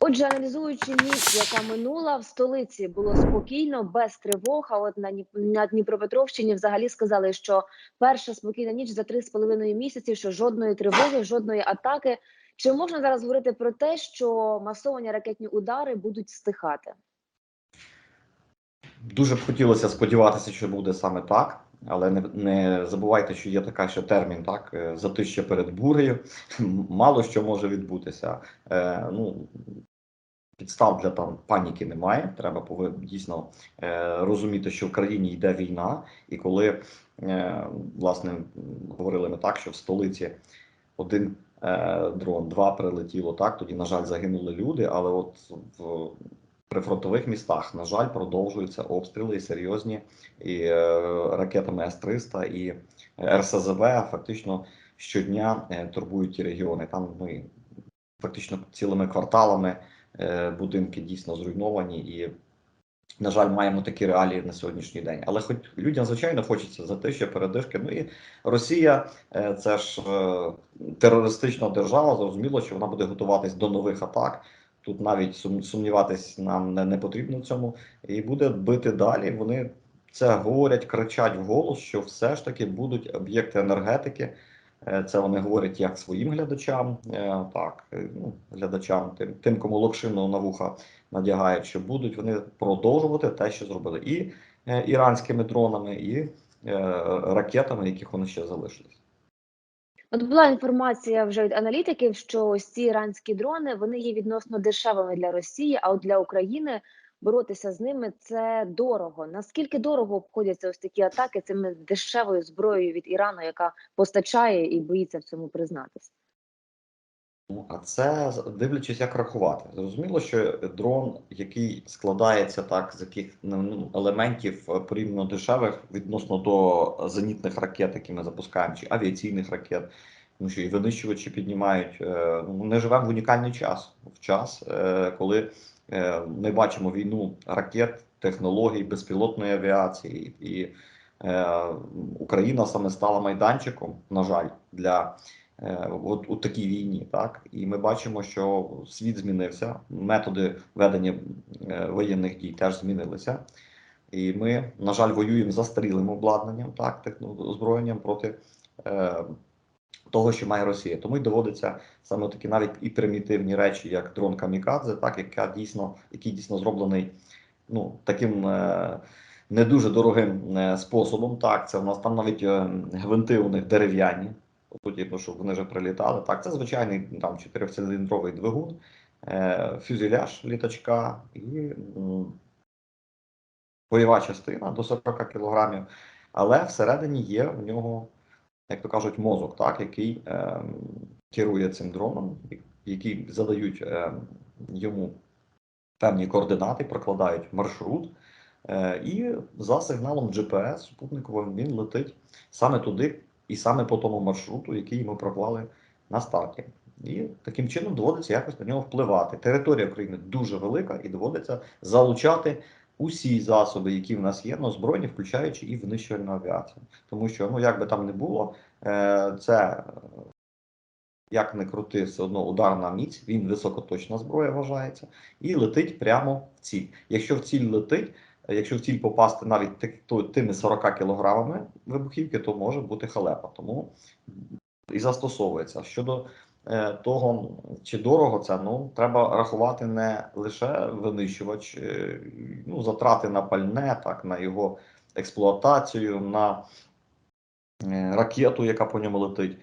Отже, аналізуючи ніч, яка минула в столиці, було спокійно, без тривог. А от на Дніп- Дніпропетровщині взагалі сказали, що перша спокійна ніч за три з половиною місяці, що жодної тривоги, жодної атаки. Чи можна зараз говорити про те, що масовані ракетні удари будуть стихати? Дуже б хотілося сподіватися, що буде саме так, але не, не забувайте, що є така ще термін, так е, затища перед бурею. Мало що може відбутися. Е, ну, підстав для там паніки немає. Треба пови- дійсно е, розуміти, що в країні йде війна, і коли е, власне говорили ми так, що в столиці один е, дрон, два прилетіло так. Тоді, на жаль, загинули люди, але от в прифронтових містах, на жаль, продовжуються обстріли і серйозні і е, ракетами С-300 і РСЗВ фактично щодня е, турбують ті регіони. Там ми фактично цілими кварталами е, будинки дійсно зруйновані і. На жаль, маємо такі реалії на сьогоднішній день. Але хоч людям, звичайно, хочеться затища, передишки. Ну і Росія е, це ж е, терористична держава. Зрозуміло, що вона буде готуватись до нових атак. Тут навіть сум- сумніватись нам не, потрібно цьому, і буде бити далі. Вони це говорять, кричать вголос, що все ж таки будуть об'єкти енергетики. Е, Це вони говорять як своїм глядачам, е, так е, ну, глядачам, тим, тим, кому локшину на вуха надягають, що будуть вони продовжувати те, що зробили, і іранськими дронами, і ракетами, яких вони ще залишились. От була інформація вже від аналітиків, що ось ці іранські дрони вони є відносно дешевими для Росії, а от для України боротися з ними це дорого. Наскільки дорого обходяться ось такі атаки цими дешевою зброєю від Ірану, яка постачає і боїться в цьому признатися? Ну, а це дивлячись, як рахувати. Зрозуміло, що дрон, який складається так з яких ну, елементів е, порівняно дешевих відносно до зенітних ракет, які ми запускаємо, чи авіаційних ракет, тому що і винищувачі піднімають. е, Ну, ми живемо в унікальний час, в час, е, коли ми бачимо війну ракет, технологій, безпілотної авіації, і Україна саме стала майданчиком, на жаль, для от у такій війні, так і ми бачимо, що світ змінився, методи ведення е, воєнних дій теж змінилися. І ми, на жаль, воюємо застарілим обладнанням, так, озброєнням проти е, того, що має Росія. Тому й доводиться саме такі навіть і примітивні речі, як дрон Камікадзе, так, яка дійсно, який дійсно зроблений ну, таким е, не дуже дорогим е, способом. Так, це в нас там навіть е, гвинти у них дерев'яні. По суті, бо що вони вже прилітали. Так, це звичайний там чотирициліндровий двигун, е, фюзеляж літачка і бойова частина до 40 кілограмів. Але всередині є в нього, як то кажуть, мозок, так, який е, керує цим дроном, які задають е, йому певні координати, прокладають маршрут. Е, і за сигналом GPS супутниковим він летить саме туди і саме по тому маршруту, який ми проклали на старті. І таким чином доводиться якось на нього впливати. Територія України дуже велика і доводиться залучати усі засоби, які в нас є, на озброєння, включаючи і винищувальну авіацію. Тому що, ну як би там не було, е, це як не крути, все одно ударна міць, він високоточна зброя вважається, і летить прямо в ціль. Якщо в ціль летить, якщо в ціль попасти навіть тими 40 кілограмами вибухівки, то може бути халепа. Тому і застосовується. Щодо е, того, чи дорого це, ну треба рахувати не лише винищувач, е, ну затрати на пальне, так на його експлуатацію, на е, ракету, яка по ньому летить,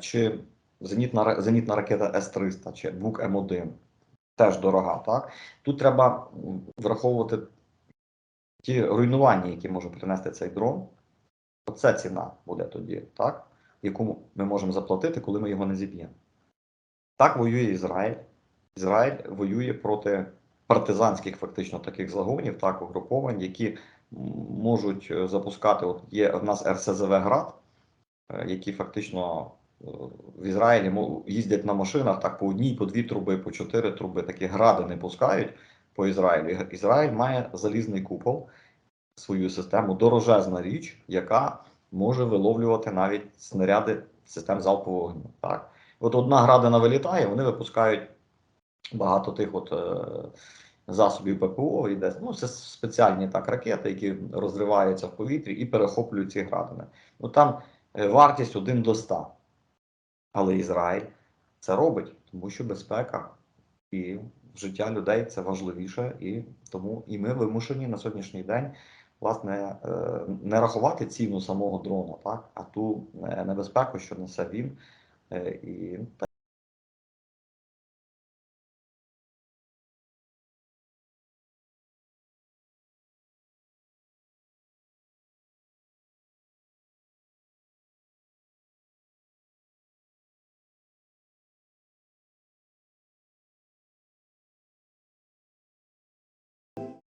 чи зенітна, зенітна ракета С-300, чи Бук М1. Теж дорога, так? Тут треба враховувати ті руйнування, які може принести цей дрон. Оце ціна буде тоді, так? Яку ми можемо заплатити, коли ми його не зіб'ємо. Так воює Ізраїль. Ізраїль воює проти партизанських фактично таких загонів, так, угруповань, які можуть е, запускати. От є в нас РСЗВ Град, е, які фактично е, в Ізраїлі їздять на машинах так по одній, по дві труби, по чотири труби. Такі гради не пускають по Ізраїлю. Ізраїль має залізний купол, свою систему, дорожезна річ, яка може виловлювати навіть снаряди систем залпового вогню. Так? От одна градина вилітає, вони випускають багато тих от е, засобів ППО йде. Ну, це спеціальні так ракети, які розриваються в повітрі і перехоплюють ці градини. Ну там е, вартість 1 до 100. Але Ізраїль це робить, тому що безпека і життя людей це важливіше, і тому і ми вимушені на сьогоднішній день власне е, не рахувати ціну самого дрона, так а ту е, небезпеку, що несе він. Е, І あ!